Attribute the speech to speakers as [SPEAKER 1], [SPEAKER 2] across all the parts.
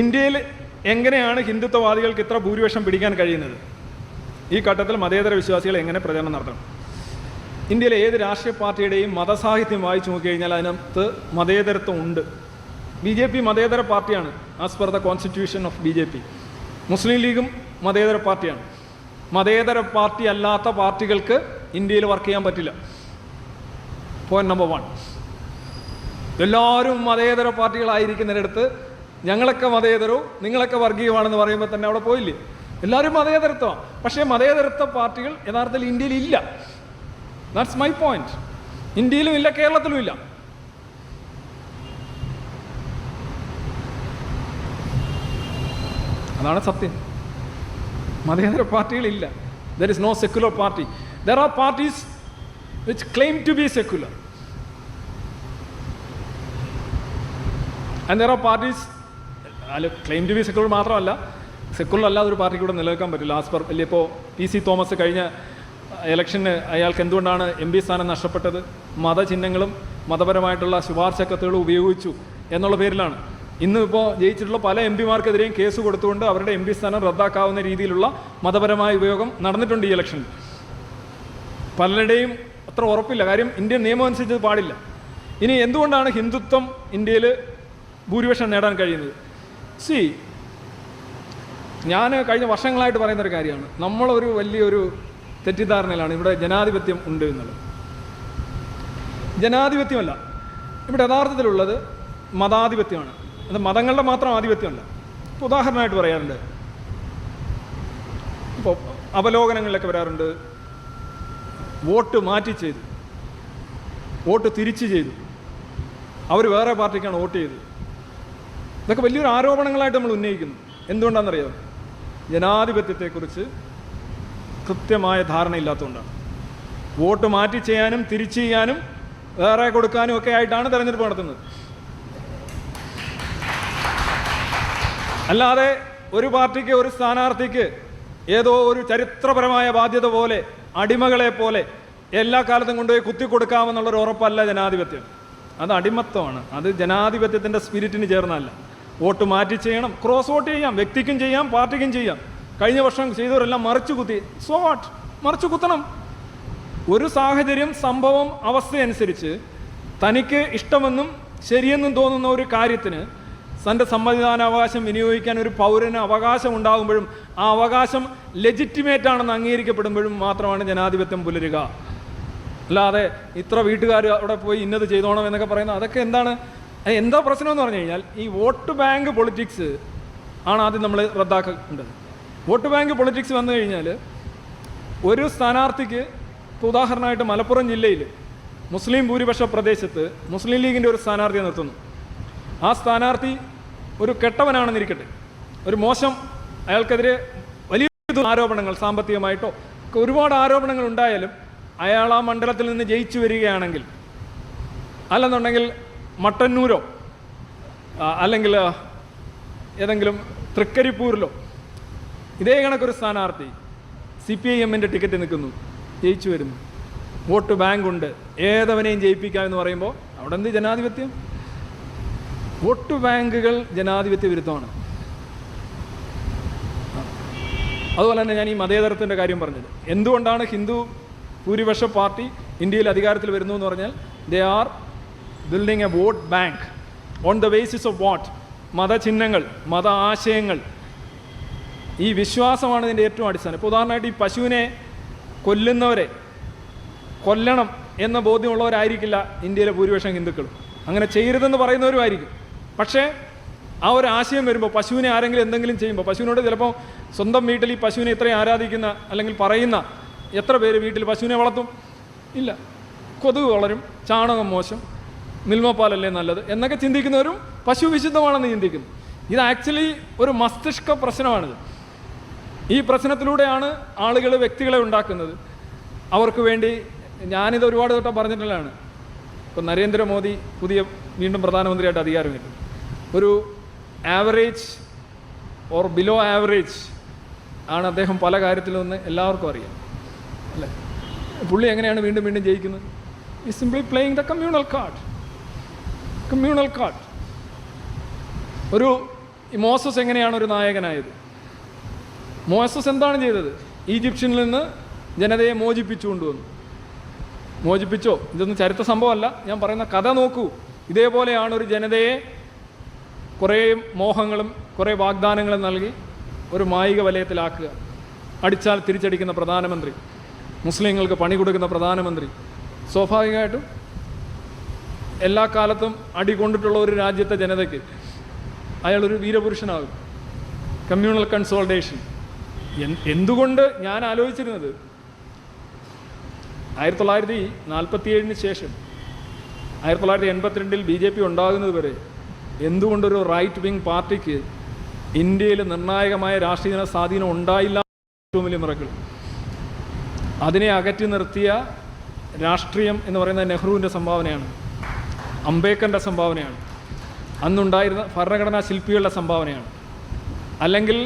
[SPEAKER 1] ഇന്ത്യയിൽ എങ്ങനെയാണ് ഹിന്ദുത്വവാദികൾക്ക് ഇത്ര ഭൂരിപക്ഷം പിടിക്കാൻ കഴിയുന്നത്? ഈ ഘട്ടത്തിൽ മതേതര വിശ്വാസികൾ എങ്ങനെ പ്രചരണം നടത്തണം? ഇന്ത്യയിലെ ഏത് രാഷ്ട്രീയ പാർട്ടിയുടെയും മതസാഹിത്യം വായിച്ചു നോക്കിക്കഴിഞ്ഞാൽ അതിനകത്ത് മതേതരത്വം ഉണ്ട്. ബി ജെ പി മതേതര പാർട്ടിയാണ് as per the constitution of B J P. മുസ്ലിം ലീഗും മതേതര പാർട്ടിയാണ്. മതേതര പാർട്ടി അല്ലാത്ത പാർട്ടികൾക്ക് ഇന്ത്യയിൽ വർക്ക് ചെയ്യാൻ പറ്റില്ല. പോയിന്റ് നമ്പർ വൺ എല്ലാവരും മതേതര പാർട്ടികളായിരിക്കുന്നിടത്ത് ഞങ്ങളൊക്കെ മതേതരവും നിങ്ങളൊക്കെ വർഗീയമാണെന്ന് പറയുമ്പോൾ തന്നെ അവിടെ പോയില്ലേ? എല്ലാവരും മതേതരത്വമാണ്. പക്ഷേ മതേതരത്വ പാർട്ടികൾ യഥാർത്ഥത്തിൽ ഇന്ത്യയിൽ ഇല്ല. ദാറ്റ്സ് മൈ പോയിന്റ് ഇന്ത്യയിലും ഇല്ല കേരളത്തിലും ഇല്ല. അതാണ് സത്യം. മതേതര പാർട്ടികളില്ല. There is no secular party there are parties which claim to be secular and there are parties അല്ല ക്ലെയിം ടു ബി സെക്യുലർ മാത്രമല്ല സെക്യുലർ അല്ലാതെ ഒരു പാർട്ടി കൂടെ നിലനിൽക്കാൻ പറ്റില്ല. ആസ് പെർ വലിയ ഇപ്പോൾ പി സി തോമസ് കഴിഞ്ഞ ഇലക്ഷന് അയാൾക്ക് എന്തുകൊണ്ടാണ് എം പി സ്ഥാനം നഷ്ടപ്പെട്ടത്? മതചിഹ്നങ്ങളും മതപരമായിട്ടുള്ള ശുപാർശ കത്തുകളും ഉപയോഗിച്ചു എന്നുള്ള പേരിലാണ്. ഇന്ന് ഇപ്പോൾ ജയിച്ചിട്ടുള്ള പല എം പിമാർക്കെതിരെയും കേസ് കൊടുത്തുകൊണ്ട് അവരുടെ എം പി സ്ഥാനം റദ്ദാക്കാവുന്ന രീതിയിലുള്ള മതപരമായ ഉപയോഗം നടന്നിട്ടുണ്ട് ഈ ഇലക്ഷനിൽ പലരുടെയും അത്ര ഉറപ്പില്ല. കാര്യം ഇന്ത്യൻ നിയമം അനുസരിച്ച് പാടില്ല. ഇനി എന്തുകൊണ്ടാണ് ഹിന്ദുത്വം ഇന്ത്യയിൽ ഭൂരിപക്ഷം നേടാൻ കഴിയുന്നത്? സി ഞാൻ കഴിഞ്ഞ വർഷങ്ങളായിട്ട് പറയുന്ന ഒരു കാര്യമാണ്. നമ്മളൊരു വലിയൊരു തെറ്റിദ്ധാരണയിലാണ് ഇവിടെ ജനാധിപത്യം ഉണ്ട് എന്നുള്ളത്. ജനാധിപത്യമല്ല ഇവിടെ യഥാർത്ഥത്തിലുള്ളത് മതാധിപത്യമാണ്. അത് മതങ്ങളുടെ മാത്രം ആധിപത്യമല്ല. ഇപ്പോൾ ഉദാഹരണമായിട്ട് പറയാറുണ്ട്. ഇപ്പോൾ അവലോകനങ്ങളിലൊക്കെ വരാറുണ്ട്. വോട്ട് മാറ്റി ചെയ്തു. വോട്ട് തിരിച്ച് ചെയ്തു. അവർ വേറെ പാർട്ടിക്കാണ് വോട്ട് ചെയ്തത്. ഇതൊക്കെ വലിയൊരു ആരോപണങ്ങളായിട്ട് നമ്മൾ ഉന്നയിക്കുന്നു. എന്തുകൊണ്ടാണെന്നറിയോ? ജനാധിപത്യത്തെക്കുറിച്ച് കൃത്യമായ ധാരണയില്ലാത്തതുകൊണ്ടാണ്. വോട്ട് മാറ്റി ചെയ്യാനും തിരിച്ചു ചെയ്യാനും വേറെ കൊടുക്കാനും ഒക്കെ ആയിട്ടാണ് തെരഞ്ഞെടുപ്പ് നടത്തുന്നത്. അല്ലാതെ ഒരു പാർട്ടിക്ക് ഒരു സ്ഥാനാർത്ഥിക്ക് ഏതോ ഒരു ചരിത്രപരമായ ബാധ്യത പോലെ അടിമകളെ പോലെ എല്ലാ കാലത്തും കൊണ്ടുപോയി കുത്തിക്കൊടുക്കാമെന്നുള്ളൊരു ഉറപ്പല്ല ജനാധിപത്യം. അത് അടിമത്വമാണ്. അത് ജനാധിപത്യത്തിന്റെ സ്പിരിറ്റിന് ചേർന്നല്ല വോട്ട് മാറ്റി ചെയ്യണം. ക്രോസ് വോട്ട് ചെയ്യാം. വ്യക്തിക്കും ചെയ്യാം പാർട്ടിക്കും ചെയ്യാം. കഴിഞ്ഞ വർഷം ചെയ്തവരെല്ലാം മറിച്ചു കുത്തി. സോ വാട്ട് മറിച്ചു കുത്തണം. ഒരു സാഹചര്യം സംഭവം അവസ്ഥയനുസരിച്ച് തനിക്ക് ഇഷ്ടമെന്നും ശരിയെന്നും തോന്നുന്ന ഒരു കാര്യത്തിന് തന്റെ സമ്മതിദാനാവകാശം വിനിയോഗിക്കാൻ ഒരു പൗരന് അവകാശം ഉണ്ടാകുമ്പോഴും ആ അവകാശം ലെജിറ്റിമേറ്റ് ആണെന്ന് അംഗീകരിക്കപ്പെടുമ്പോഴും മാത്രമാണ് ജനാധിപത്യം പുലരുക. അല്ലാതെ ഇത്ര വീട്ടുകാർ അവിടെ പോയി ഇന്നത് ചെയ്തോണം എന്നൊക്കെ പറയുന്നത് അതൊക്കെ എന്താണ് എന്താ പ്രശ്നം എന്ന് പറഞ്ഞു കഴിഞ്ഞാൽ ഈ വോട്ട് ബാങ്ക് പൊളിറ്റിക്സ് ആണ് ആദ്യം നമ്മൾ റദ്ദാക്കേണ്ടത്. വോട്ട് ബാങ്ക് പൊളിറ്റിക്സ് വന്നു കഴിഞ്ഞാൽ ഒരു സ്ഥാനാർത്ഥിക്ക് ഇപ്പോൾ ഉദാഹരണമായിട്ട് മലപ്പുറം ജില്ലയിൽ മുസ്ലിം ഭൂരിപക്ഷ പ്രദേശത്ത് മുസ്ലിം ലീഗിന്റെ ഒരു സ്ഥാനാർത്ഥിയെ നിർത്തുന്നു. ആ സ്ഥാനാർത്ഥി ഒരു കെട്ടവനാണെന്നിരിക്കട്ടെ ഒരു മോശം അയാൾക്കെതിരെ വലിയ ആരോപണങ്ങൾ സാമ്പത്തികമായിട്ടോ ഒരുപാട് ആരോപണങ്ങൾ ഉണ്ടായാലും അയാൾ ആ മണ്ഡലത്തിൽ നിന്ന് ജയിച്ചു വരികയാണെങ്കിൽ അല്ലെന്നുണ്ടെങ്കിൽ മട്ടന്നൂരോ? അല്ലെങ്കിൽ ഏതെങ്കിലും തൃക്കരിപ്പൂരിലോ? ഇതേ കണക്കൊരു സ്ഥാനാർത്ഥി സി പി ഐ എമ്മിന്റെ ടിക്കറ്റ് നിൽക്കുന്നു. ജയിച്ചു വരുന്നു. വോട്ട് ബാങ്ക് ഉണ്ട് ഏതവനെയും ജയിപ്പിക്കാം എന്ന് പറയുമ്പോൾ അവിടെ എന്ത് ജനാധിപത്യം? വോട്ട് ബാങ്കുകൾ ജനാധിപത്യ വിരുദ്ധമാണ്. അതുപോലെ തന്നെ ഞാൻ ഈ മതേതരത്തിന്റെ കാര്യം പറഞ്ഞത്. എന്തുകൊണ്ടാണ് ഹിന്ദു ഭൂരിപക്ഷ പാർട്ടി ഇന്ത്യയിൽ അധികാരത്തിൽ വരുന്നു എന്ന് പറഞ്ഞാൽ they are building a vote bank on the basis of what മതചിഹ്നങ്ങൾ മത ആശയങ്ങൾ ഈ വിശ്വാസമാണ് ഇതിന്റെ ഏറ്റവും അടിസ്ഥാനം. ഇപ്പോൾ ഉദാഹരണമായിട്ട് ഈ പശുവിനെ കൊല്ലുന്നവരെ കൊല്ലണം എന്ന ബോധ്യമുള്ളവരായിരിക്കില്ല ഇന്ത്യയിലെ ഭൂരിപക്ഷം ഹിന്ദുക്കളും. അങ്ങനെ ചെയ്യരുതെന്ന് പറയുന്നവരുമായിരിക്കും പക്ഷേ ആ ഒരു ആശയം വരുമ്പോൾ പശുവിനെ ആരെങ്കിലും എന്തെങ്കിലും ചെയ്യുമ്പോൾ പശുവിനോട് ചിലപ്പോൾ സ്വന്തം വീട്ടിൽ ഈ പശുവിനെ ഇത്രയും ആരാധിക്കുന്ന അല്ലെങ്കിൽ പറയുന്ന എത്ര പേര് വീട്ടിൽ പശുവിനെ വളർത്തും? ഇല്ല. കൊതുക് വളരും ചാണകം മോശം മിൽമപ്പാലല്ലേ നല്ലത് എന്നൊക്കെ ചിന്തിക്കുന്നവരും പശു വിശുദ്ധമാണെന്ന് ചിന്തിക്കുന്നു ഇത് ആക്ച്വലി ഒരു മസ്തിഷ്ക പ്രശ്നമാണിത്. ഈ പ്രശ്നത്തിലൂടെയാണ് ആളുകൾ വ്യക്തികളെ ഉണ്ടാക്കുന്നത്. അവർക്ക് വേണ്ടി ഞാനിത് ഒരുപാട് തൊട്ടം പറഞ്ഞിട്ടുള്ളതാണ്. ഇപ്പം നരേന്ദ്രമോദി പുതിയ വീണ്ടും പ്രധാനമന്ത്രിയായിട്ട് അധികാരം അധികാരമേറ്റു ഒരു ആവറേജ് ഓർ ബിലോ ആവറേജ് ആണ് അദ്ദേഹം പല കാര്യത്തിലും ഒന്ന് എല്ലാവർക്കും അറിയാം. അല്ലേ? പുള്ളി എങ്ങനെയാണ് വീണ്ടും വീണ്ടും ജയിക്കുന്നത്? ഈ simply playing the communal card communal card ഒരു മോസസ് എങ്ങനെയാണ് ഒരു നായകനായത്? മോസസ് എന്താണ് ചെയ്തത്? ഈജിപ്ഷ്യനിൽ നിന്ന് ജനതയെ മോചിപ്പിച്ചു കൊണ്ടുവന്നു. മോചിപ്പിച്ചോ? ഇതൊന്നും ചരിത്ര സംഭവമല്ല. ഞാൻ പറയുന്ന കഥ നോക്കൂ. ഇതേപോലെയാണ് ഒരു ജനതയെ കുറേ മോഹങ്ങളും കുറേ വാഗ്ദാനങ്ങളും നൽകി ഒരു മായിക വലയത്തിലാക്കുക. അടിച്ചാൽ തിരിച്ചടിക്കുന്ന പ്രധാനമന്ത്രി മുസ്ലിങ്ങൾക്ക് പണി കൊടുക്കുന്ന പ്രധാനമന്ത്രി. സ്വാഭാവികമായിട്ടും എല്ലാ കാലത്തും അടി കൊണ്ടിട്ടുള്ള ഒരു രാജ്യത്തെ ജനതയ്ക്ക് അയാളൊരു വീരപുരുഷനാകും. കമ്മ്യൂണൽ കൺസോൾട്ടേഷൻ എന്തുകൊണ്ട് ഞാൻ ആലോചിച്ചിരുന്നത്? ആയിരത്തി തൊള്ളായിരത്തി നാൽപ്പത്തി ഏഴിന് ശേഷം ആയിരത്തി തൊള്ളായിരത്തി എൺപത്തിരണ്ടിൽ ബി ജെ പി ഉണ്ടാകുന്നത് വരെ എന്തുകൊണ്ടൊരു റൈറ്റ് വിങ് പാർട്ടിക്ക് ഇന്ത്യയിൽ നിർണായകമായ രാഷ്ട്രീയ സ്വാധീനം ഉണ്ടായില്ല ഏറ്റവും വലിയ അതിനെ അകറ്റി നിർത്തിയ രാഷ്ട്രീയം എന്ന് പറയുന്നത് നെഹ്റുവിന്റെ സംഭാവനയാണ്. അംബേദ്കറിന്റെ സംഭാവനയാണ്. അന്നുണ്ടായിരുന്ന ഭരണഘടനാ ശില്പികളുടെ സംഭാവനയാണ്. അല്ലെങ്കിൽ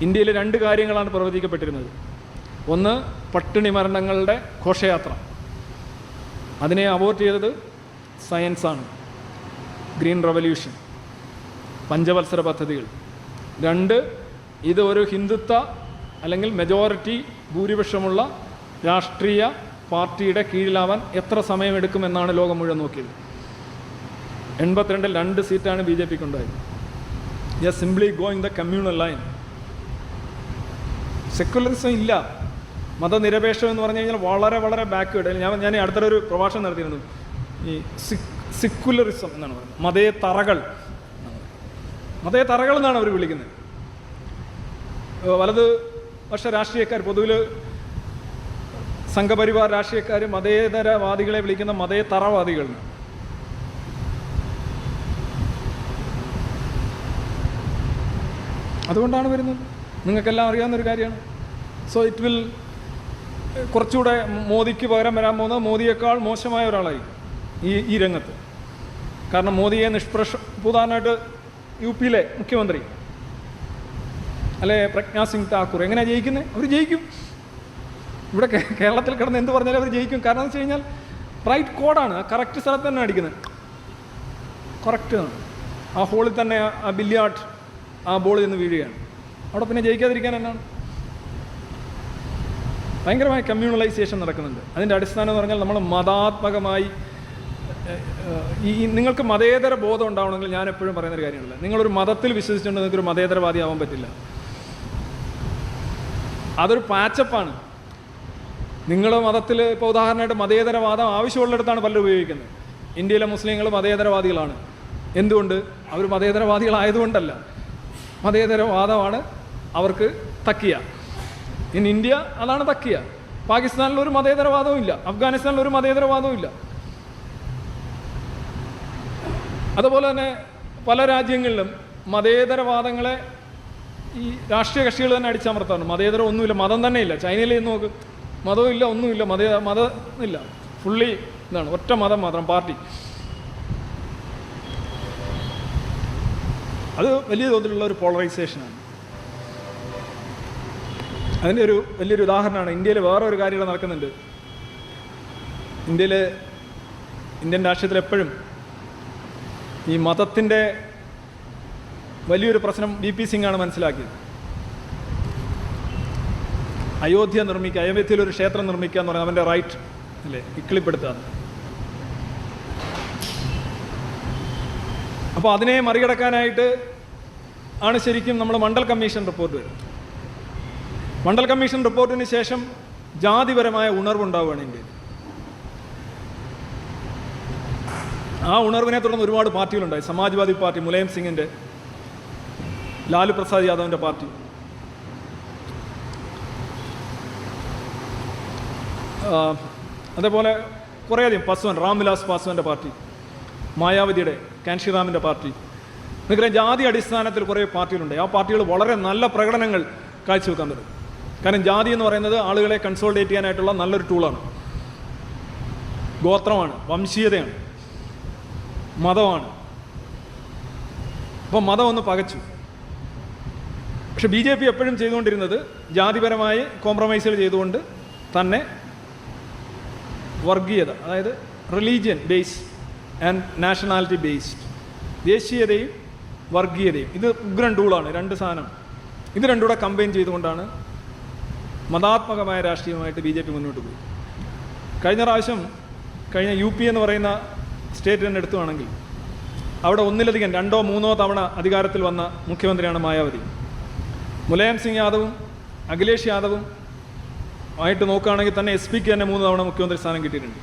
[SPEAKER 1] ഇന്ത്യയിലെ രണ്ട് കാര്യങ്ങളാണ് പ്രവചിക്കപ്പെട്ടിരുന്നത്. ഒന്ന് പട്ടിണി മരണങ്ങളുടെ ഘോഷയാത്ര. അതിനെ അവോർട്ട് ചെയ്തത് സയൻസാണ് ഗ്രീൻ റവല്യൂഷൻ പഞ്ചവത്സര പദ്ധതികൾ. രണ്ട് ഇത് ഒരു ഹിന്ദുത്വ അല്ലെങ്കിൽ മെജോറിറ്റി ഭൂരിപക്ഷമുള്ള രാഷ്ട്രീയ പാർട്ടിയുടെ കീഴിലാവാൻ എത്ര സമയമെടുക്കുമെന്നാണ് ലോകം മുഴുവൻ നോക്കിയത്. എൺപത്തിരണ്ടിൽ രണ്ട് സീറ്റാണ് ബി ജെ പിക്ക് ഉണ്ടായത് yes simply going the communal line secularism ഇല്ല. മതനിരപേക്ഷം എന്ന് പറഞ്ഞു കഴിഞ്ഞാൽ വളരെ വളരെ ബാക്ക്വേഡ് ഞാൻ ഞാൻ അടുത്തൊരു പ്രഭാഷണം നടത്തിയിരുന്നു. ഈ സിക്കുലറിസം എന്നാണ് പറയുന്നത്. മതേ തറകൾ മതേ തറകൾ എന്നാണ് അവർ വിളിക്കുന്നത്. വലത് പക്ഷേ രാഷ്ട്രീയക്കാർ പൊതുവിൽ സംഘപരിവാർ രാഷ്ട്രീയക്കാർ മതേതരവാദികളെ വിളിക്കുന്ന മതേ തറവാദികൾ എന്നാണ്. അതുകൊണ്ടാണ് വരുന്നത്. നിങ്ങൾക്കെല്ലാം അറിയാവുന്ന ഒരു കാര്യമാണ്. സോ ഇറ്റ് വിൽ കുറച്ചുകൂടെ മോദിക്ക് പകരം വരാൻ പോകുന്നത് മോദിയേക്കാൾ മോശമായ ഒരാളായി ഈ ഈ രംഗത്ത്. കാരണം മോദിയെ നിഷ്പ്രഷ ഇപ്പൊ യു പിയിലെ മുഖ്യമന്ത്രി അല്ലെ പ്രജ്ഞാ സിംഗ് താക്കൂർ എങ്ങനെയാണ് ജയിക്കുന്നത് അവർ ജയിക്കും. ഇവിടെ കേരളത്തിൽ കിടന്ന് എന്ത് പറഞ്ഞാലും അവർ ജയിക്കും. കാരണം എന്ന് വെച്ച് കഴിഞ്ഞാൽ റൈറ്റ് കോഡാണ് കറക്റ്റ് സ്ഥലത്ത് തന്നെ അടിക്കുന്നത്. കറക്റ്റ് ആണ്. ആ ഹോളിൽ തന്നെ ആ- ആ ആ ബോൾ ചെന്ന് വീഴുകയാണ്. അവിടെ പിന്നെ ജയിക്കാതിരിക്കാൻ എന്നാണ്? ഭയങ്കരമായ കമ്മ്യൂണലൈസേഷൻ നടക്കുന്നുണ്ട്. അതിന്റെ അടിസ്ഥാനം എന്ന് പറഞ്ഞാൽ നമ്മൾ മതാത്മകമായി ഈ നിങ്ങൾക്ക് മതേതര ബോധം ഉണ്ടാവണമെങ്കിൽ ഞാൻ എപ്പോഴും പറയുന്നൊരു കാര്യമല്ല നിങ്ങളൊരു മതത്തിൽ വിശ്വസിച്ചുകൊണ്ട് നിങ്ങൾക്കൊരു മതേതരവാദി ആവാൻ പറ്റില്ല. അതൊരു പാച്ചപ്പാണ് നിങ്ങൾ മതത്തിൽ ഇപ്പോൾ ഉദാഹരണമായിട്ട് മതേതരവാദം ആവശ്യമുള്ളിടത്താണ് പലരും ഉപയോഗിക്കുന്നത്. ഇന്ത്യയിലെ മുസ്ലിങ്ങൾ മതേതരവാദികളാണ്. എന്തുകൊണ്ട്? അവർ മതേതരവാദികളായതുകൊണ്ടല്ല. മതേതരവാദമാണ് അവർക്ക് തക്കിയ. ഇൻ ഇന്ത്യ അതാണ് തക്കിയ. പാകിസ്ഥാനിൽ ഒരു മതേതരവാദവും ഇല്ല. അഫ്ഗാനിസ്ഥാനിൽ ഒരു മതേതരവാദവും ഇല്ല. അതുപോലെ തന്നെ പല രാജ്യങ്ങളിലും മതേതരവാദങ്ങളെ ഈ രാഷ്ട്രീയ കക്ഷികൾ തന്നെ അടിച്ചമർത്താണ് മതേതരം ഒന്നുമില്ല മതം തന്നെ ഇല്ല ചൈനയിൽ നോക്ക്. മതവും ഇല്ല ഒന്നുമില്ല മത മത ഇല്ല. ഫുള്ളി ഇതാണ് ഒറ്റ മതം മാത്രം പാർട്ടി. അത് വലിയ തോതിലുള്ള ഒരു പോളറൈസേഷനാണ് അതിന്റെ ഒരു വലിയൊരു ഉദാഹരണമാണ് ഇന്ത്യയിൽ വേറെ ഒരു കാര്യം നടക്കുന്നുണ്ട്. ഇന്ത്യയിൽ ഇന്ത്യൻ രാഷ്ട്രീയത്തിൽ എപ്പോഴും ഈ മതത്തിന്റെ വലിയൊരു പ്രശ്നം ബി പി സിംഗാണ് മനസ്സിലാക്കിയത്. അയോധ്യ നിർമ്മിക്കുക അയോധ്യയിൽ ഒരു ക്ഷേത്രം നിർമ്മിക്കുക എന്ന് പറയുന്നത് അവന്റെ റൈറ്റ് അല്ലേ? ഇക്കിളിപ്പെടുത്തുക അപ്പോൾ അതിനെ മറികടക്കാനായിട്ട് ആണ് ശരിക്കും നമ്മൾ മണ്ഡൽ കമ്മീഷൻ റിപ്പോർട്ട് വരുന്നത് മണ്ഡൽ കമ്മീഷൻ റിപ്പോർട്ടിന് ശേഷം ജാതിപരമായ ഉണർവുണ്ടാവുകയാണ് ഇന്ത്യയിൽ ആ ഉണർവിനെ തുടർന്ന് ഒരുപാട് പാർട്ടികളുണ്ടായി. സമാജ്വാദി പാർട്ടി മുലായം സിംഗിന്റെ ലാലു പ്രസാദ് യാദവിന്റെ പാർട്ടി. അതേപോലെ കുറേയധികം പാസ്വാൻ രാംവിലാസ് പാസ്വാന്റെ പാർട്ടി മായാവതിയുടെ കാൻഷിറാമിന്റെ പാർട്ടി. നിങ്ങൾക്കറിയാം ജാതി അടിസ്ഥാനത്തിൽ കുറേ പാർട്ടികളുണ്ട്. ആ പാർട്ടികൾ വളരെ നല്ല പ്രകടനങ്ങൾ കാഴ്ചവെക്കാൻ തുടങ്ങി കാരണം ജാതി എന്ന് പറയുന്നത് ആളുകളെ കൺസോൾട്ടേറ്റ് ചെയ്യാനായിട്ടുള്ള നല്ലൊരു ടൂളാണ് ഗോത്രമാണ് വംശീയതയാണ് മതമാണ്. അപ്പോൾ മതം ഒന്ന് പകച്ചു. പക്ഷെ ബി ജെ പി എപ്പോഴും ചെയ്തുകൊണ്ടിരുന്നത് ജാതിപരമായി കോംപ്രമൈസുകൾ ചെയ്തുകൊണ്ട് തന്നെ വർഗീയത അതായത് religion based and nationality based ദേശീയതയും വർഗീയതയും. ഇത് ഉഗ്രൻ ടൂളാണ് രണ്ട് സാധനം. ഇത് രണ്ടുകൂടെ കമ്പൈൻ ചെയ്തുകൊണ്ടാണ് മതാത്മകമായ രാഷ്ട്രീയമായിട്ട് ബി ജെ പി മുന്നോട്ട് പോയി. കഴിഞ്ഞ പ്രാവശ്യം കഴിഞ്ഞ യു പി എന്ന് പറയുന്ന സ്റ്റേറ്റ് തന്നെ എടുത്തുവാണെങ്കിൽ അവിടെ ഒന്നിലധികം രണ്ടോ മൂന്നോ തവണ അധികാരത്തിൽ വന്ന മുഖ്യമന്ത്രിയാണ് മായാവതി. മുലായം സിംഗ് യാദവും അഖിലേഷ് യാദവും ആയിട്ട് നോക്കുകയാണെങ്കിൽ തന്നെ എസ് പിക്ക് തന്നെ മൂന്ന് തവണ മുഖ്യമന്ത്രി സ്ഥാനം കിട്ടിയിട്ടുണ്ട്.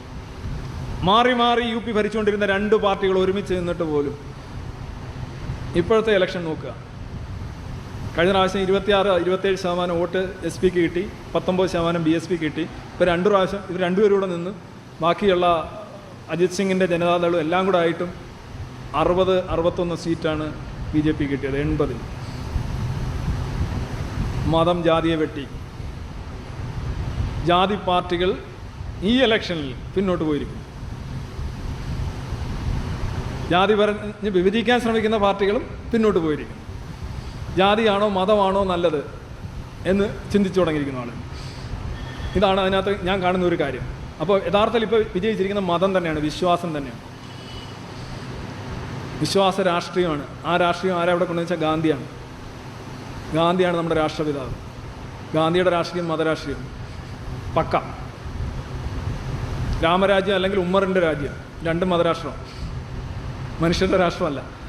[SPEAKER 1] മാറി മാറി യു പി ഭരിച്ചുകൊണ്ടിരുന്ന രണ്ട് പാർട്ടികൾ ഒരുമിച്ച് നിന്നിട്ട് പോലും ഇപ്പോഴത്തെ ഇലക്ഷൻ നോക്കുക. കഴിഞ്ഞ പ്രാവശ്യം ഇരുപത്തിയാറ് ഇരുപത്തേഴ് ശതമാനം വോട്ട് എസ് പിക്ക് കിട്ടി പത്തൊമ്പത് ശതമാനം ബി എസ് പിക്ക് കിട്ടി. ഇപ്പോൾ രണ്ട് പ്രാവശ്യം ഇവർ രണ്ടുപേരും കൂടെ നിന്ന് ബാക്കിയുള്ള അജിത് സിംഗിന്റെ ജനതാദളും എല്ലാം കൂടെ ആയിട്ടും അറുപത് അറുപത്തൊന്ന് സീറ്റാണ് ബി ജെ പി കിട്ടിയത് എൺപതിൽ. മതം ജാതിയെ വെട്ടി. ജാതി പാർട്ടികൾ ഈ ഇലക്ഷനിൽ പിന്നോട്ട് പോയിരിക്കും ജാതി പറഞ്ഞ് വിഭജിക്കാൻ ശ്രമിക്കുന്ന പാർട്ടികളും പിന്നോട്ട് പോയിരിക്കും ജാതിയാണോ മതമാണോ നല്ലത് എന്ന് ചിന്തിച്ചു തുടങ്ങിയിരിക്കുന്ന ആളുകൾ ഇതാണ് അതിനകത്ത് ഞാൻ കാണുന്ന ഒരു കാര്യം. അപ്പോൾ യഥാർത്ഥത്തിൽ ഇപ്പോൾ വിജയിച്ചിരിക്കുന്ന മതം തന്നെയാണ് വിശ്വാസം തന്നെയാണ്. വിശ്വാസ രാഷ്ട്രീയമാണ്. ആ രാഷ്ട്രീയം ആരാ അവിടെ കൊണ്ടുവച്ചാൽ ഗാന്ധിയാണ്. ഗാന്ധിയാണ് നമ്മുടെ രാഷ്ട്രപിതാവ്. ഗാന്ധിയുടെ രാഷ്ട്രീയം മതരാഷ്ട്രീയം പക്ക. രാമരാജ്യം അല്ലെങ്കിൽ ഉമ്മറിന്റെ രാജ്യം. രണ്ടും മതരാഷ്ട്രം മനുഷ്യരുടെ രാഷ്ട്രമല്ല.